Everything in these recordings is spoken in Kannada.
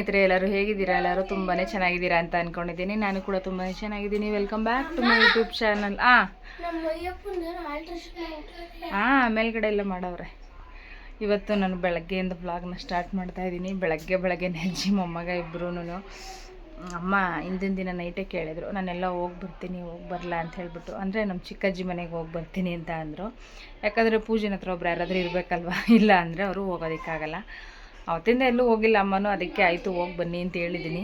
ಸ್ನೇಹಿತರೆ, ಎಲ್ಲರೂ ಹೇಗಿದ್ದೀರಾ? ಎಲ್ಲರೂ ತುಂಬಾ ಚೆನ್ನಾಗಿದ್ದೀರಾ ಅಂತ ಅನ್ಕೊಂಡಿದ್ದೀನಿ. ನಾನು ಕೂಡ ತುಂಬಾ ಚೆನ್ನಾಗಿದ್ದೀನಿ. Welcome back to my YouTube channel ಆ ಹಾಂ ಮೇಲ್ಗಡೆ ಎಲ್ಲ ಮಾಡವ್ರೆ. ಇವತ್ತು ನಾನು ಬೆಳಗ್ಗೆಯಿಂದ ಬ್ಲಾಗ್ನ ಸ್ಟಾರ್ಟ್ ಮಾಡ್ತಾ ಇದ್ದೀನಿ. ಬೆಳಗ್ಗೆ ಬೆಳಗ್ಗೆ ನೆಂಜಿ, ಮೊಮ್ಮಗ ಇಬ್ಬರೂ ಅಮ್ಮ ಹಿಂದಿನ ದಿನ ನೈಟೇ ಕೇಳಿದರು, ನಾನೆಲ್ಲ ಹೋಗಿ ಬರ್ತೀನಿ, ಹೋಗಿ ಬರಲ್ಲ ಅಂತ ಹೇಳ್ಬಿಟ್ಟು. ಅಂದರೆ ನಮ್ಮ ಚಿಕ್ಕಜ್ಜಿ ಮನೆಗೆ ಹೋಗಿ ಬರ್ತೀನಿ ಅಂತ ಅಂದರು. ಯಾಕಂದರೆ ಪೂಜೆನ ಹತ್ರ ಒಬ್ರು ಯಾರಾದರೂ ಇರಬೇಕಲ್ವ? ಇಲ್ಲ ಅಂದರೆ ಅವರು ಹೋಗೋದಕ್ಕಾಗಲ್ಲ. ಅವತ್ತಿಂದ ಎಲ್ಲೂ ಹೋಗಿಲ್ಲ ಅಮ್ಮನೂ ಅದಕ್ಕೆ ಆಯಿತು ಹೋಗಿ ಬನ್ನಿ ಅಂತ ಹೇಳಿದ್ದೀನಿ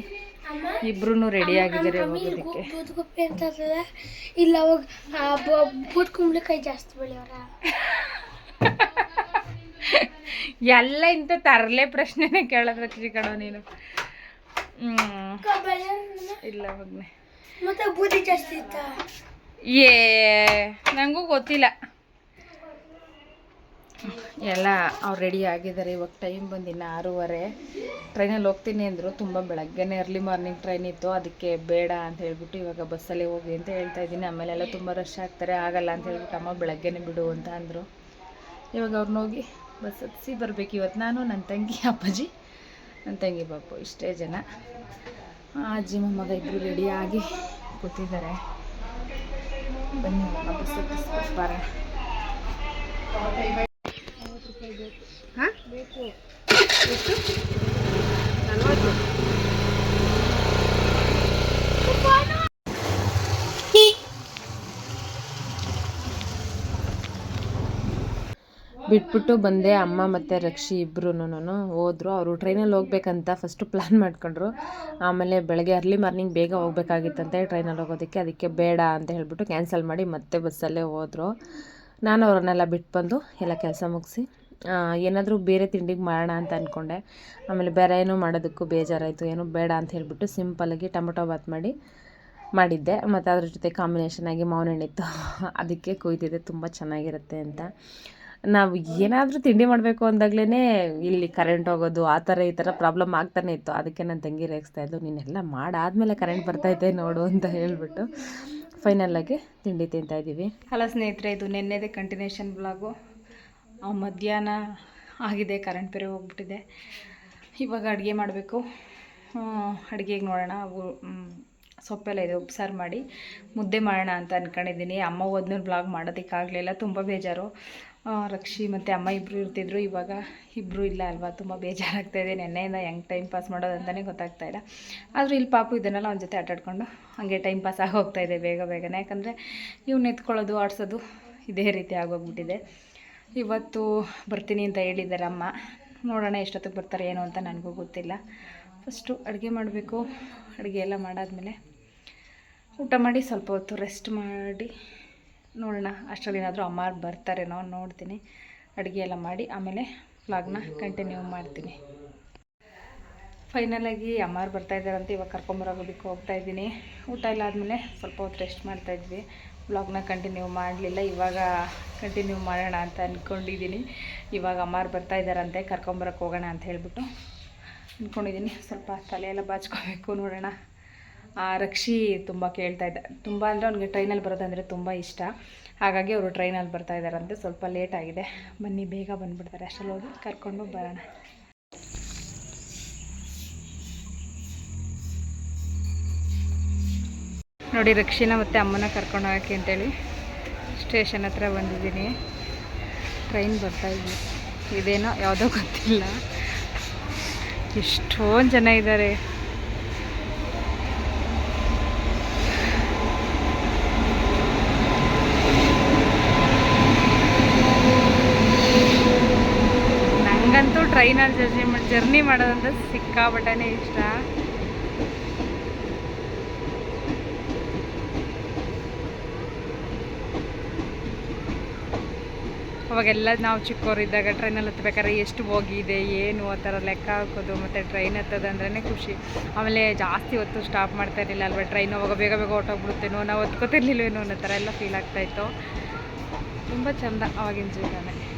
ಇಬ್ರು ರೆಡಿ ಆಗಿದ್ದಾರೆ ಹೋಗೋದಕ್ಕೆ ಬೂದ್ಗುಪ್ಪೆ ಅಂತ ಇರ್ತದೆ ಇಲ್ಲ ಅವಾಗ ಬೂದ್ ಕುಂಬಳಕಾಯಿ ಜಾಸ್ತಿ ಬೆಳೆಯವರ ಎಲ್ಲ ಇಂಥ ತರಲೆ ಪ್ರಶ್ನೆನೇ ಕೇಳೋದ್ರ ಕಣ ನೀನು. ಹ್ಮ್. ಇಲ್ಲ ಮಗ್ನೆ. ಮತ್ತೆ ಬೂದಿ ಜಾಸ್ತಿ ಇತ್ತ? ಏ ನನಗೂ ಗೊತ್ತಿಲ್ಲ. ಎಲ್ಲ ಅವ್ರು ರೆಡಿ ಆಗಿದ್ದಾರೆ. ಇವಾಗ ಟೈಮ್ ಬಂದಿನ ಆರೂವರೆ. ಟ್ರೈನಲ್ಲಿ ಹೋಗ್ತೀನಿ ಅಂದರು ತುಂಬ ಬೆಳಗ್ಗೆನೇ ಅರ್ಲಿ ಮಾರ್ನಿಂಗ್ ಟ್ರೈನ್ ಇತ್ತು. ಅದಕ್ಕೆ ಬೇಡ ಅಂತ ಹೇಳ್ಬಿಟ್ಟು ಇವಾಗ ಬಸ್ಸಲ್ಲೇ ಹೋಗಿ ಅಂತ ಹೇಳ್ತಾ ಇದ್ದೀನಿ. ಆಮೇಲೆಲ್ಲ ತುಂಬ ರಶ್ ಆಗ್ತಾರೆ. ಆಗಲ್ಲ ಅಂತ ಹೇಳ್ಬಿಟ್ಟು ಅಮ್ಮ ಬೆಳಗ್ಗೆನೇ ಬಿಡು ಅಂತ ಅಂದರು. ಇವಾಗ ಅವ್ರನ್ನ ಹೋಗಿ ಬಸ್ ಹತ್ತಿಸಿ ಬರ್ಬೇಕು. ಇವತ್ತು ನಾನು ನನ್ನ ತಂಗಿ, ಅಪ್ಪಾಜಿ ನನ್ನ ತಂಗಿ ಬಾಪು ಇಷ್ಟೇ ಜನ. ಅಜ್ಜಿ ಮೊಮ್ಮಗ ಇಬ್ಬರು ರೆಡಿಯಾಗಿ ಕೂತಿದ್ದಾರೆ. ಬನ್ನಿ ಬಸ್ ಹತ್ತಿಸ್ಬಿಟ್ಟು ಬರೋಣ ಹಾಂ ಎಷ್ಟು? ನಲ್ವತ್ತು. ಬಿಟ್ಬಿಟ್ಟು ಬಂದೆ ಅಮ್ಮ ಮತ್ತು ರಕ್ಷಿ ಇಬ್ಬರೂ ಹೋದರು. ಅವರು ಟ್ರೈನಲ್ಲಿ ಹೋಗ್ಬೇಕಂತ ಫಸ್ಟು ಪ್ಲ್ಯಾನ್ ಮಾಡ್ಕೊಂಡ್ರು. ಆಮೇಲೆ ಬೆಳಗ್ಗೆ ಅರ್ಲಿ ಮಾರ್ನಿಂಗ್ ಬೇಗ ಹೋಗ್ಬೇಕಾಗಿತ್ತಂತೆ ಟ್ರೈನಲ್ಲಿ ಹೋಗೋದಕ್ಕೆ. ಅದಕ್ಕೆ ಬೇಡ ಅಂತ ಹೇಳಿಬಿಟ್ಟು ಕ್ಯಾನ್ಸಲ್ ಮಾಡಿ ಮತ್ತೆ ಬಸ್ಸಲ್ಲೇ ಹೋದರು. ನಾನು ಅವ್ರನ್ನೆಲ್ಲ ಬಿಟ್ಟು ಬಂದು ಎಲ್ಲ ಕೆಲಸ ಮುಗಿಸಿ. ಏನಾದರೂ ಬೇರೆ ತಿಂಡಿಗೆ ಮಾಡೋಣ ಅಂತ ಅಂದ್ಕೊಂಡೆ ಆಮೇಲೆ ಬೇರೆ ಏನೂ ಮಾಡೋದಕ್ಕೂ ಬೇಜಾರಾಯಿತು, ಏನೂ ಬೇಡ ಅಂತ ಹೇಳಿಬಿಟ್ಟು ಸಿಂಪಲ್ಲಾಗಿ ಟೊಮೊಟೊ ಬಾತ್ ಮಾಡಿ, ಮಾಡಿದ್ದೆ. ಮತ್ತು ಅದ್ರ ಜೊತೆ ಕಾಂಬಿನೇಷನ್ ಆಗಿ ಮಾವಿನ ಹಣ್ಣಿತ್ತು ಅದಕ್ಕೆ ಕೊಯ್ತಿದ್ದೆ ತುಂಬ ಚೆನ್ನಾಗಿರುತ್ತೆ ಅಂತ. ನಾವು ಏನಾದರೂ ತಿಂಡಿ ಮಾಡಬೇಕು ಅಂದಾಗಲೇ ಇಲ್ಲಿ ಕರೆಂಟ್ ಹೋಗೋದು, ಆ ಥರ ಈ ಥರ ಪ್ರಾಬ್ಲಮ್ ಆಗ್ತಾನೆ ಇತ್ತು. ಅದಕ್ಕೆ ನಾನು ತಂಗಿ ರೇಗಿಸ್ತಾ ಇದ್ದು ನೀನೆಲ್ಲ ಮಾಡಾದಮೇಲೆ ಕರೆಂಟ್ ಬರ್ತೈತೆ ನೋಡು ಅಂತ ಹೇಳ್ಬಿಟ್ಟು ಫೈನಲ್ಲಾಗಿ ತಿಂಡಿ ತಿಂತಾ ಇದ್ದೀವಿ. ಹಲೋ ಸ್ನೇಹಿತರೆ, ಇದು ನಿನ್ನೆದೇ ಕಂಟಿನ್ಯೂಷನ್ ಬ್ಲಾಗು ಮಧ್ಯಾಹ್ನ ಆಗಿದೆ ಕರೆಂಟ್ ಬೇರೆ ಹೋಗ್ಬಿಟ್ಟಿದೆ. ಇವಾಗ ಅಡುಗೆ ಮಾಡಬೇಕು. ಅಡುಗೆಗೆ ನೋಡೋಣ. ಅವು ಸೊಪ್ಪೆಲ್ಲ ಇದೆ ಉಪ್ಸಾರು ಮಾಡಿ ಮುದ್ದೆ ಮಾಡೋಣ ಅಂತ ಅಂದ್ಕೊಂಡಿದ್ದೀನಿ ಅಮ್ಮ ಹೋದ್ಮೇಲೆ ಬ್ಲಾಗ್ ಮಾಡೋದಕ್ಕಾಗಲಿಲ್ಲ, ತುಂಬ ಬೇಜಾರು. ರಕ್ಷಿ ಮತ್ತು ಅಮ್ಮ ಇಬ್ಬರು ಇರ್ತಿದ್ರು. ಇವಾಗ ಇಬ್ಬರು ಇಲ್ಲ ಅಲ್ವಾ, ತುಂಬ ಬೇಜಾರಾಗ್ತಾ ಇದೆ. ನೆನ್ನೆಯಿಂದ ಹೆಂಗೆ ಟೈಮ್ ಪಾಸ್ ಮಾಡೋದು ಅಂತಲೇ ಗೊತ್ತಾಗ್ತಾ ಇಲ್ಲ. ಆದರೂ ಇಲ್ಲಿ ಪಾಪು ಇದನ್ನೆಲ್ಲ ಅವನ ಜೊತೆ ಆಟಾಡ್ಕೊಂಡು ಹಾಗೆ ಟೈಮ್ ಪಾಸ್ ಆಗಿ ಹೋಗ್ತಾ ಇದೆ ಬೇಗ ಬೇಗನೆ. ಯಾಕಂದರೆ ಇವ್ನ ಎತ್ಕೊಳ್ಳೋದು, ಆಡಿಸೋದು ಇದೇ ರೀತಿ ಆಗೋಗ್ಬಿಟ್ಟಿದೆ. ಇವತ್ತು ಬರ್ತೀನಿ ಅಂತ ಹೇಳಿದ್ದಾರೆ ಅಮ್ಮ ನೋಡೋಣ ಎಷ್ಟೊತ್ತಿಗೆ ಬರ್ತಾರೆ, ಏನು ಅಂತ ನನಗೂ ಗೊತ್ತಿಲ್ಲ. ಫಸ್ಟು ಅಡುಗೆ ಮಾಡಬೇಕು. ಅಡುಗೆ ಎಲ್ಲ ಮಾಡಾದಮೇಲೆ ಊಟ ಮಾಡಿ ಸ್ವಲ್ಪ ಹೊತ್ತು ರೆಸ್ಟ್ ಮಾಡಿ ನೋಡೋಣ, ಅಷ್ಟರಲ್ಲಿ ಏನಾದರೂ ಅಮ್ಮ ಬರ್ತಾರೇನೋ ನೋಡ್ತೀನಿ. ಅಡುಗೆ ಎಲ್ಲ ಮಾಡಿ ಆಮೇಲೆ ವ್ಲಾಗ್ನ ಕಂಟಿನ್ಯೂ ಮಾಡ್ತೀನಿ. ಫೈನಲಾಗಿ ಅಮ್ಮಾರು ಬರ್ತಾ ಇದ್ದಾರಂತೆ, ಇವಾಗ ಕರ್ಕೊಂಬರೋಗೋದಕ್ಕೆ ಹೋಗ್ತಾ ಇದ್ದೀನಿ. ಊಟ ಎಲ್ಲ ಆದಮೇಲೆ ಸ್ವಲ್ಪ ಹೊತ್ತು ರೆಸ್ಟ್ ಮಾಡ್ತಾ ಇದ್ವಿ. ಬ್ಲಾಗ್ನ ಕಂಟಿನ್ಯೂ ಮಾಡಲಿಲ್ಲ, ಇವಾಗ ಕಂಟಿನ್ಯೂ ಮಾಡೋಣ ಅಂತ ಅಂದ್ಕೊಂಡಿದ್ದೀನಿ ಇವಾಗ ಅಮ್ಮಾರು ಬರ್ತಾ ಇದ್ದಾರಂತೆ ಕರ್ಕೊಂಬರಕ್ಕೆ ಹೋಗೋಣ ಅಂತ ಹೇಳ್ಬಿಟ್ಟು ಅಂದ್ಕೊಂಡಿದ್ದೀನಿ ಸ್ವಲ್ಪ ತಲೆ ಎಲ್ಲ ಬಾಚ್ಕೋಬೇಕು, ನೋಡೋಣ. ಆ ರಕ್ಷಿ ತುಂಬ ಕೇಳ್ತಾ ಇದ್ದ, ತುಂಬ ಅಂದರೆ ಅವ್ನಿಗೆ ಟ್ರೈನಲ್ಲಿ ಬರೋದಂದರೆ ತುಂಬ ಇಷ್ಟ. ಹಾಗಾಗಿ ಅವರು ಟ್ರೈನಲ್ಲಿ ಬರ್ತಾ ಇದ್ದಾರಂತೆ, ಸ್ವಲ್ಪ ಲೇಟ್ ಆಗಿದೆ. ಬನ್ನಿ, ಬೇಗ ಬಂದುಬಿಡ್ತಾರೆ. ಅಷ್ಟರಲ್ಲಿ ಹೋಗಿ ಕರ್ಕೊಂಡು ಬರೋಣ. ನೋಡಿ ರಕ್ಷಿನ ಮತ್ತು ಅಮ್ಮನ ಕರ್ಕೊಂಡು ಹೋಗೋಕ್ಕೆ ಅಂತೇಳಿ ಸ್ಟೇಷನ್ ಹತ್ರ ಬಂದಿದ್ದೀನಿ. ಟ್ರೈನ್ ಬರ್ತಾ ಇದ್ದೀನಿ ಇದೇನೋ ಯಾವುದೋ ಗೊತ್ತಿಲ್ಲ. ಎಷ್ಟೊಂದು ಜನ ಇದ್ದಾರೆ. ನಂಗಂತೂ ಟ್ರೈನಲ್ಲಿ ಜರ್ನಿ ಜರ್ನಿ ಮಾಡೋದಂದ್ರೆ ಸಿಕ್ಕಾಪಟ್ಟೆನೇ ಇಷ್ಟ. ಅವಾಗೆಲ್ಲ ನಾವು ಚಿಕ್ಕವರಿದ್ದಾಗ ಟ್ರೈನಲ್ಲಿ ಹತ್ಬೇಕಾದ್ರೆ ಎಷ್ಟು ಹೋಗಿದೆ ಏನು ಆ ಥರ ಲೆಕ್ಕ ಹಾಕೋದು, ಮತ್ತು ಟ್ರೈನ್ ಹತ್ತೋದಂದ್ರೆ ಖುಷಿ. ಆಮೇಲೆ ಜಾಸ್ತಿ ಹೊತ್ತು ಸ್ಟಾಪ್ ಮಾಡ್ತಾ ಇರಲಿಲ್ಲ ಅಲ್ವಾ ಟ್ರೈನ್ ಅವಾಗ ಬೇಗ ಬೇಗ ಹೊಟ್ಟೋಗ್ಬಿಡುತ್ತೇನೋ ನಾವು ಹೊತ್ಕೋತಿರ್ಲಿಲ್ವೇನೋ ಅನ್ನೋ ಥರ ಎಲ್ಲ ಫೀಲ್ ಆಗ್ತಾಯಿತ್ತು ತುಂಬ ಚಂದ ಆವಾಗಿನ ಜೀವನನೇ.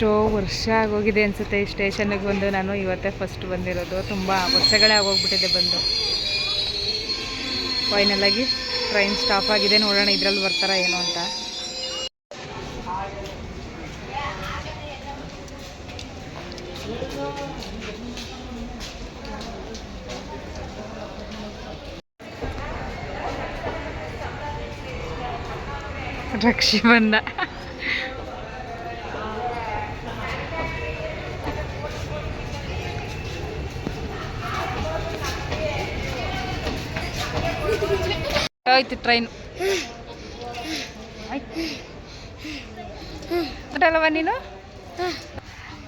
ಎಷ್ಟು ವರ್ಷ ಆಗೋಗಿದೆ ಅನಿಸುತ್ತೆ ಈ ಸ್ಟೇಷನ್ಗೆ ಬಂದು. ನಾನು ಇವತ್ತೇ ಫಸ್ಟ್ ಬಂದಿರೋದು. ತುಂಬ ವರ್ಷಗಳೇ ಆಗೋಗ್ಬಿಟ್ಟಿದೆ ಬಂದು. ಫೈನಲಾಗಿ ಟ್ರೈನ್ ಸ್ಟಾಪ್ ಆಗಿದೆ. ನೋಡೋಣ ಇದ್ರಲ್ಲಿ ಬರ್ತಾರ ಏನು ಅಂತ. ರಕ್ಷಿ ಆಯ್ತು ಟ್ರೈನ್ ಅಲ್ಲವ ನೀನು?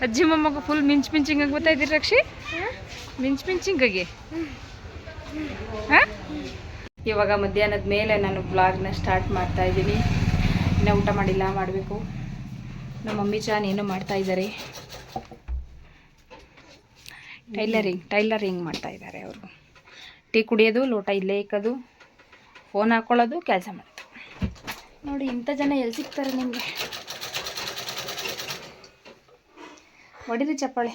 ಅಜ್ಜಿ ಮೊಮ್ಮಗ ಫುಲ್ ಮಿಂಚ್ ಮಿಂಚಿಂಗಾಗಿ ಬರ್ತಾ ಇದ್ದೀರಿ ರಕ್ಷಿ? ಮಿಂಚ್ ಮಿಂಚಿಂಗಾಗಿ ಹಾಂ? ಇವಾಗ ಮಧ್ಯಾಹ್ನದ ಮೇಲೆ ನಾನು ಬ್ಲಾಗ್ನ ಸ್ಟಾರ್ಟ್ ಮಾಡ್ತಾ ಇದ್ದೀನಿ. ಇನ್ನೂ ಊಟ ಮಾಡಿಲ್ಲ, ಮಾಡಬೇಕು. ನಮ್ಮ ಮಮ್ಮಿ ಚಾನ್ ಏನೋ ಮಾಡ್ತಾ ಇದ್ದಾರೆ? ಟೈಲರಿಂಗ್ ಟೈಲರಿಂಗ್ ಮಾಡ್ತಾ ಇದ್ದಾರೆ ಅವರು. ಟೀ ಕುಡಿಯೋದು, ಲೋಟ ಇಲ್ಲೇ ಇಕ್ಕೋದು. ಫೋನ್ ಹಾಕ್ಕೊಳ್ಳೋದು ಕೆಲಸ ಮಾಡೋದು. ನೋಡಿ ಇಂಥ ಜನ ಎಲ್ಲಿ ಸಿಗ್ತಾರೆ ನಿಮಗೆ? ಹೊಡಿರಿ ಚಪ್ಪಾಳೆ?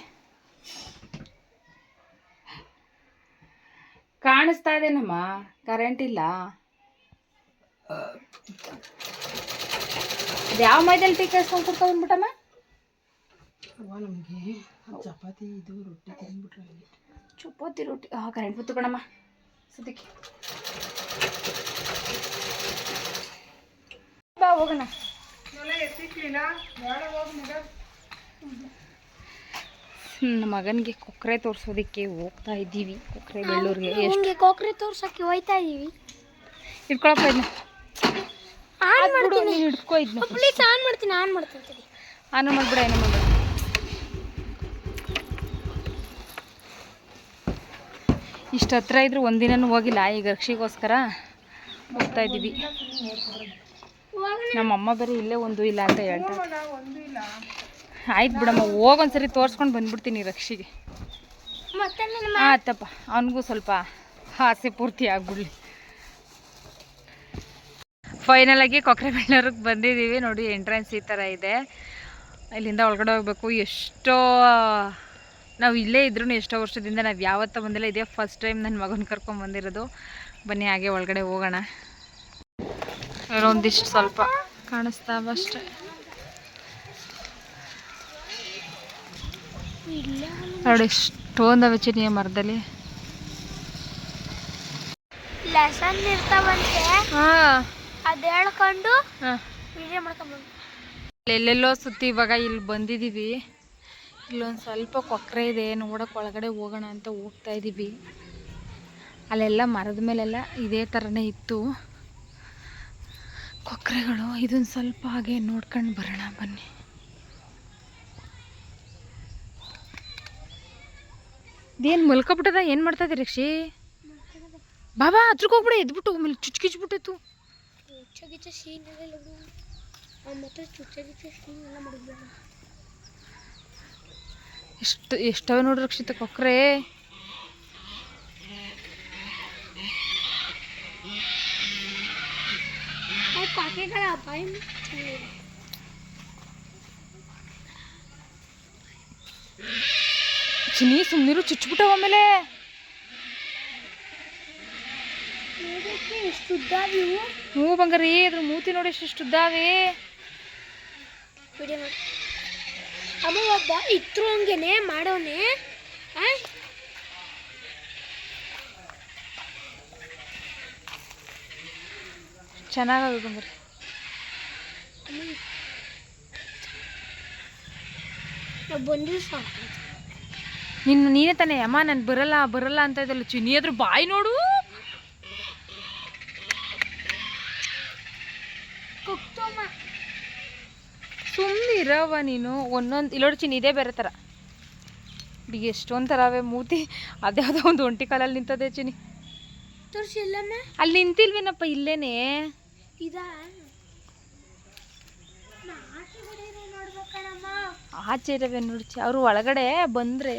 ಕಾಣಿಸ್ತಾ ಇದೇನಮ್ಮ ಕರೆಂಟ್ ಇಲ್ಲ. ಯಾವ ಮೈದಲ್ಲಿ ಟೀ ಕೇಳಿಸ್ಕೊಂಡು ಕೊಡ್ತಾ ಬಂದ್ಬಿಟ್ಟಮ್ಮ? ಚಪಾತಿ ರೊಟ್ಟಿ ಹಾಂ ಕರೆಂಟ್ ಬತ್ತು ಕಣಮ್ಮ. ಸದ್ಯಕ್ಕೆ. ಬಾ ಹೋಗೋಣ. ನನ್ನ ಮಗನಿಗೆ ಕೊಕ್ಕರೆ ತೋರಿಸೋದಕ್ಕೆ ಹೋಗ್ತಾ ಇದ್ದೀವಿ. ಕೊಕ್ರೆ ಬೆಳ್ಳೂರ್ಗೆ. ಎಷ್ಟು? ಕೊಕ್ರೆ ತೋರ್ಸಕ್ಕೆ ಹೋಯ್ತಾ ಇದೀವಿ ಇಟ್ಕೊಳಪ್ಪ ಇದನ್ನ. ಆನ್ ಮಾಡ್ತೀನಿ. ಹಿಡ್ಕೊ ಇದನ್ನ ಪ್ಲೀಸ್ ಆನ್ ಮಾಡ್ತೀನಿ ಆನ್ ಮಾಡ್ತೀನಿ. ಆನ್ ಆನು ಮಾಡ್ಬಿಡ ಏನೋ ಮಾಡ್ಬೇಡ. ಇಷ್ಟು ಹತ್ರ ಇದ್ರು ಒಂದಿನೂ ಹೋಗಿಲ್ಲ. ಈಗ ರಕ್ಷಿಗೋಸ್ಕರ ಹೋಗ್ತಾ ಇದ್ದೀವಿ. ನಮ್ಮ ಅಮ್ಮ ಬೇರೆ ಇಲ್ಲೇ ಒಂದು ಇಲ್ಲ ಅಂತ ಹೇಳ್ತಾರೆ ಆಯ್ತು ಬಿಡಮ್ಮ, ಹೋಗೊಂದ್ಸರಿ ತೋರಿಸ್ಕೊಂಡು ಬಂದ್ಬಿಡ್ತೀನಿ ರಕ್ಷಿಗೆ. ಆತಪ್ಪ ಅವನಿಗೂ ಸ್ವಲ್ಪ ಆಸೆ ಪೂರ್ತಿ ಆಗ್ಬಿಡ್ಲಿ. ಫೈನಲ್ ಆಗಿ ಕೊಕ್ಕರೆ ಬೆಳ್ಳೂರಿಗೆ ಬಂದಿದ್ದೀವಿ. ನೋಡಿ ಎಂಟ್ರೆನ್ಸ್ ಈ ಥರ ಇದೆ. ಇಲ್ಲಿಂದ ಒಳಗಡೆ ಹೋಗ್ಬೇಕು. ಎಷ್ಟೋ ನಾವು ಇಲ್ಲೇ ಇದ್ರೂ ಎಷ್ಟೋ ವರ್ಷದಿಂದ ನಾವು ಯಾವತ್ತೂ ಬಂದಿಲ್ಲ. ಇದೇ ಫಸ್ಟ್ ಟೈಮ್ ನನ್ನ ಮಗನ ಕರ್ಕೊಂಡು ಬಂದಿರೋದು. ಬನ್ನಿ ಹಾಗೆ ಒಳಗಡೆ ಹೋಗೋಣ. ಒಂದಿಷ್ಟು ಸ್ವಲ್ಪ ಕಾಣಿಸ್ತಾವ ಅಷ್ಟೇ. ನೋಡಿ ಎಷ್ಟೊಂದವೆ ಚಿನಿಯ ಮರದಲ್ಲಿ. ಲೆಸನ್ ಇರ್ತಾವಂತೆ. ಹಾಂ. ಅದು ಹೇಳ್ಕೊಂಡು ಹಾಂ. ವಿಡಿಯೋ ಮಾಡ್ಕೊಂಡ್ಬಂದು ಎಲ್ಲೆಲ್ಲೋ ಸುತ್ತಿ ಇವಾಗ ಇಲ್ಲಿ ಬಂದಿದ್ದೀವಿ ಇಲ್ಲೊಂದು ಸ್ವಲ್ಪ ಕೊಕ್ಕರೆ ಇದೆ, ನೋಡೋಕೆ ಒಳಗಡೆ ಹೋಗೋಣ ಅಂತ ಹೋಗ್ತಾ ಇದ್ದೀವಿ ಅಲ್ಲೆಲ್ಲ ಮರದ ಮೇಲೆಲ್ಲ ಇದೇ ಥರನೇ ಇತ್ತು. ಕೊಕ್ಕರೆಗಳು ಇದೊಂದು ಸ್ವಲ್ಪ ಹಾಗೆ ನೋಡ್ಕೊಂಡು ಬರೋಣ, ಬನ್ನಿ. ಇದೇನು ಮಲ್ಕೊಬಿಟ್ಟದ? ಏನು ಮಾಡ್ತಾ ಇದ್ದೀರಿ ರಕ್ಷಿ? ಬಾಬಾ ಹತ್ರಕ್ಕೆ ಹೋಗ್ಬಿಡ, ಎದ್ಬಿಟ್ಟು, ಆಮೇಲೆ ಚುಚ್ಕಿಚ್ಬಿಟ್ಟಿತ್ತು ಚುಚ್ಚಗಿಚ್ಚ ಸೀನ್ ಎಲ್ಲ ಬಿಡು ಅವ್ನು ಮತ್ತೆ ಚುಚ್ಚಗಿಚ್ಚ ಸೀನ್ ಎಲ್ಲ ಮಾಡಿದ್ಬೇಡ ಎಷ್ಟು ಎಷ್ಟವ ನೋಡ್ರಿ ರಕ್ಷಿತ ಚೆನ್ನಾಗಿದೆ ಚಿನಿ ಸುಮ್ಮನಿರು ಚುಚ್ಚಿಬಿಟ್ಟವ ಆಮೇಲೆ. ಹ್ಞೂ ಬಂಗಾರಿ ಅದ್ರ ಮೂತಿ ನೋಡಿ ಎಷ್ಟು ಉದ್ದಾವೆ. ಮಾಡಿ ಅಮ್ಮ ಒಬ್ಬ ಇದ್ರು ಹಂಗೇನೆ ಮಾಡೋನೆ. ಬಂಗಾರಿ ಸಾಕು. ನಿನ್ನ ನೀನೇ ತಾನೇ ಅಮ್ಮ ನಾನು ಬರಲ್ಲ ಬರಲ್ಲ ಅಂತ ಇದ್ದಲ್ಲ ಚಿನ್ನಿ ಅದ್ರ ಬಾಯಿ ನೋಡು ಕುಕ್ತಮ್ಮ ಸುಮ್ಮನೆ ಇರವ ನೀನು ಒಂದೊಂದು ಇಲ್ಲೋಡು ಚಿನ್ನ ಇದೇ ಬೇರೆ ಥರ ಈಗ ಎಷ್ಟೊಂದು ಥರವೇ ಮೂತಿ ಅದ್ಯಾವುದೋ ಒಂದು ಒಂಟಿ ಕಾಲಲ್ಲಿ ನಿಂತದೆ ಚಿನಿ ಅಲ್ಲಿ ನಿಂತಿಲ್ವೇನಪ್ಪ ಇಲ್ಲೇನೆ. ಆಚೆ ಇರವೆ ನೋಡಿ ಅವರು ಒಳಗಡೆ ಬಂದರೆ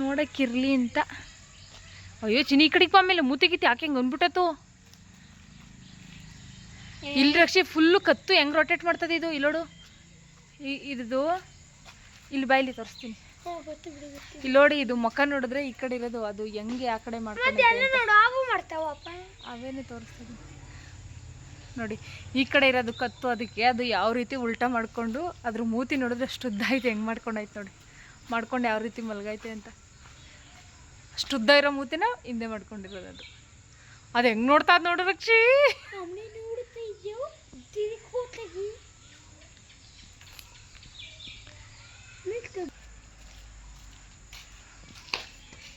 ನೋಡಕ್ಕಿರ್ಲಿ ಅಂತ. ಅಯ್ಯೋ ಚಿನಿ ಈ ಕಡೆಗೆ ಆಮೇಲೆ ಮೂತಿ ಗಿತ್ತಿ ಯಾಕೆ ಹೆಂಗೆ ಅಂದ್ಬಿಟ್ಟತ್ತು. ಇಲ್ಲಿ ರಕ್ಷಿ ಫುಲ್ಲು ಕತ್ತು ಹೆಂಗೆ ರೊಟೇಟ್ ಮಾಡ್ತದೆ ಇದು ಇಲ್ಲೋಡು. ಈ ಇದ್ದು ಇಲ್ಲಿ ಬೈಲಿ ತೋರಿಸ್ತೀನಿ. ಇಲ್ಲಿ ನೋಡಿ ಇದು ಮುಖ ನೋಡಿದ್ರೆ ಈ ಕಡೆ ಇರೋದು ಅದು ಹೆಂಗೆ ಆ ಕಡೆ ಮಾಡ್ಕೊಂಡು ಅವೇನೇ ತೋರಿಸ್ತದೆ ನೋಡಿ ಈ ಕಡೆ ಇರೋದು ಕತ್ತು ಅದಕ್ಕೆ ಅದು ಯಾವ ರೀತಿ ಉಲ್ಟಾ ಮಾಡಿಕೊಂಡು ಅದ್ರ ಮೂತಿ ನೋಡಿದ್ರೆ ಅಷ್ಟು ಉದ್ದ ಐತೆ ಹೆಂಗೆ ಮಾಡ್ಕೊಂಡೈತೆ ನೋಡಿ. ಮಾಡ್ಕೊಂಡು ಯಾವ ರೀತಿ ಮಲಗೈತೆ ಅಂತ. ಅಷ್ಟು ಉದ್ದ ಇರೋ ಮೂತಿನ ಹಿಂದೆ ಮಾಡ್ಕೊಂಡಿರೋದು ಅದು. ಅದು ಹೆಂಗೆ ನೋಡ್ತಾ ಅದು ನೋಡು ರಕ್ಷಿ.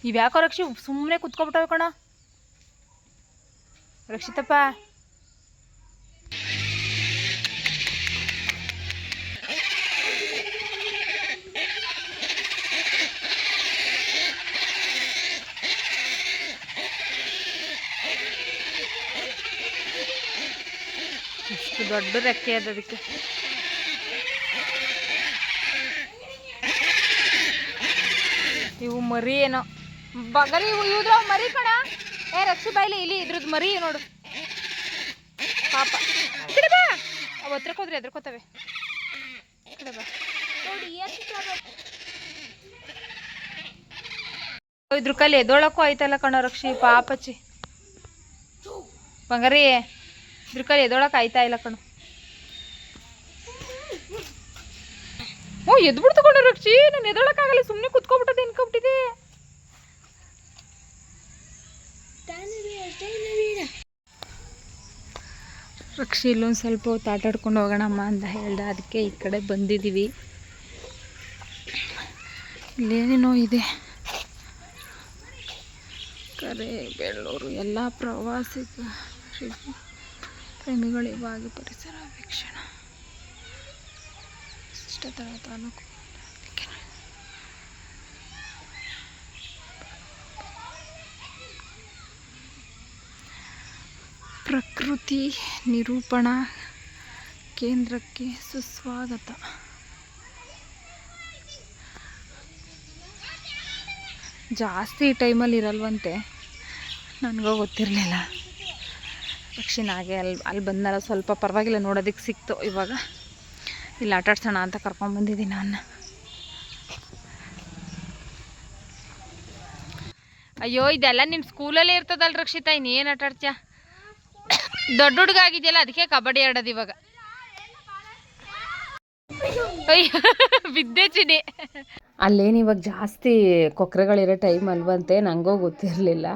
ಇವ್ಯಾಕೋ ರಕ್ಷಿ ಸುಮ್ಮನೆ ಕುತ್ಕೊಬಿಟ್ಟವೆ ಕಣ? ರಕ್ಷಿತಪ್ಪ. ಇಷ್ಟು ದೊಡ್ಡ ರೆಕ್ಕೆ ಅದ ಅದಕ್ಕೆ. ಇವು ಮರಿ ಏನೋ. ಬಗರಿ ಇವು ಇವ್ದ್ರ ಮರಿ ಕಣ? ಏ ರಕ್ಷಿ ಬಾಯ್ಲಿ ಇಲ್ಲಿ ಇದ್ರದ್ದು ಮರಿ ನೋಡು. ಪಾಪ. ಅವ ಕಡೆ ಬಾ. ಅವು ಎದ್ರಕೋತವೆ ಕಡೆ ಬಾ. ನೋಡಿ ಎಷ್ಟು ಇದ್ರ ಕೈಲಿ ಎದೊಳಕ್ಕೂ ಆಯ್ತಲ್ಲ ಕಣೋ ರಕ್ಷಿ ಪಾಪಚ್ಚಿ. ಬಂಗಾರಿ ಇದ್ರ ಕೈಲಿ ಎದೊಳಕ್ಕೆ ಆಯ್ತಾ ಇಲ್ಲ ಕಣು. ಓ ಎದ್ಬಿಡ್ತು ಕಣೋ ರಕ್ಷಿ ನಾನು ಎದೊಳಕ್ಕಾಗಲ್ಲ ಸುಮ್ಮನೆ ಕುತ್ಕೊಬಿಟ್ಟದೆ ಅನ್ಕೊಬಿಟ್ಟಿದೆ ರಕ್ಷಿ, ಇಲ್ಲೊಂದು ಸ್ವಲ್ಪ ಹೊತ್ತು ಆಟಾಡ್ಕೊಂಡು ಹೋಗೋಣಮ್ಮ ಅಂತ ಹೇಳ್ದೆ. ಅದಕ್ಕೆ ಈ ಕಡೆ ಬಂದಿದ್ದೀವಿ. ಇಲ್ಲೇನೇನೋ ಇದೆ. ಕರೆ ಬೆಳ್ಳೂರು ಎಲ್ಲ ಪ್ರವಾಸಿಗ ಇವಾಗ ಪರಿಸರ ವೀಕ್ಷಣ. ಇಷ್ಟತರ ತಾಲೂಕು. ಪ್ರಕೃತಿ ನಿರೂಪಣಾ ಕೇಂದ್ರಕ್ಕೆ ಸುಸ್ವಾಗತ. ಜಾಸ್ತಿ ಟೈಮಲ್ಲಿ ಇರಲ್ವಂತೆ. ನನಗೂ ಗೊತ್ತಿರಲಿಲ್ಲ. ಪಕ್ಷಿನ ಹಾಗೆ ಅಲ್ಲಿ ಅಲ್ಲಿ ಬಂದಲ್ಲ ಸ್ವಲ್ಪ ಪರವಾಗಿಲ್ಲ ನೋಡೋದಕ್ಕೆ ಸಿಕ್ತು ಇವಾಗ. ಇಲ್ಲಿ ಆಟಾಡ್ಸೋಣ ಅಂತ ಕರ್ಕೊಂಡ್ಬಂದಿದ್ದೀನಿ ನಾನು ಅಯ್ಯೋ, ಇದೆಲ್ಲ ನಿಮ್ಮ ಸ್ಕೂಲಲ್ಲೇ ಇರ್ತದಲ್ಲ ರಕ್ಷಿತಾ? ಇನ್ನೇನು ಆಟಾಡ್ತೀಯಾ? ದೊಡ್ಡ ಹುಡುಗ ಆಗಿದೆಯಲ್ಲ, ಅದಕ್ಕೆ ಕಬಡ್ಡಿ ಆಡೋದು ಇವಾಗ. ಅಯ್ಯೋ, ಬಿದ್ದೆ ಚಿಡಿ. ಅಲ್ಲೇನು ಇವಾಗ ಜಾಸ್ತಿ ಕೊಕ್ಕರೆಗಳಿರೋ ಟೈಮ್ ಅಲ್ವಂತೆ ನನಗೂ ಗೊತ್ತಿರಲಿಲ್ಲ.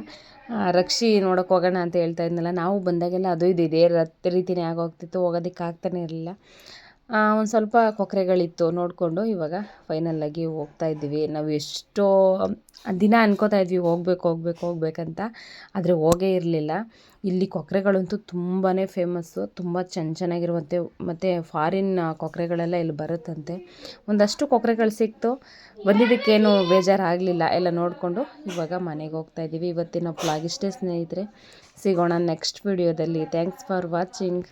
ರಕ್ಷಿ ನೋಡೋಕೆ ಹೋಗೋಣ ಅಂತ ಹೇಳ್ತಾ ಇದ್ನಲ್ಲ, ನಾವು ಬಂದಾಗೆಲ್ಲ ಅದು ಇದು, ಇದೇ ರತ್ ರೀತಿನೇ ಆಗೋಗ್ತಿತ್ತು ಹೋಗೋದಕ್ಕೆ ಆಗ್ತಾನೆ ಇರಲಿಲ್ಲ. ಒಂದು ಸ್ವಲ್ಪ ಕೊಕ್ಕರೆಗಳಿತ್ತು ನೋಡಿಕೊಂಡು ಇವಾಗ ಫೈನಲ್ಲಾಗಿ ಹೋಗ್ತಾ ಇದ್ದೀವಿ. ನಾವು ಎಷ್ಟೋ ದಿನ ಅನ್ಕೋತಾ ಇದ್ವಿ, ಹೋಗ್ಬೇಕು ಹೋಗ್ಬೇಕು, ಹೋಗ್ಬೇಕಂತ. ಆದರೆ ಹೋಗೇ ಇರಲಿಲ್ಲ. ಇಲ್ಲಿ ಕೊಕ್ಕರೆಗಳಂತೂ ತುಂಬಾ ಫೇಮಸ್ಸು ತುಂಬ ಚೆನ್ನ ಚೆನ್ನಾಗಿರುವಂತೆ, ಮತ್ತು ಫಾರಿನ್ ಕೊಕ್ಕರೆಗಳೆಲ್ಲ ಇಲ್ಲಿ ಬರುತ್ತಂತೆ. ಒಂದಷ್ಟು ಕೊಕ್ಕರೆಗಳು ಸಿಕ್ತು. ಬಂದಿದ್ದಕ್ಕೇನು ಬೇಜಾರಾಗಲಿಲ್ಲ. ಎಲ್ಲ ನೋಡಿಕೊಂಡು ಇವಾಗ ಮನೆಗೆ ಹೋಗ್ತಾ ಇದ್ದೀವಿ. ಇವತ್ತಿನ ಬ್ಲಾಗ್ ಸ್ನೇಹಿತರೆ. ಸಿಗೋಣ ನೆಕ್ಸ್ಟ್ ವಿಡಿಯೋದಲ್ಲಿ ಥ್ಯಾಂಕ್ಸ್ ಫಾರ್ ವಾಚಿಂಗ್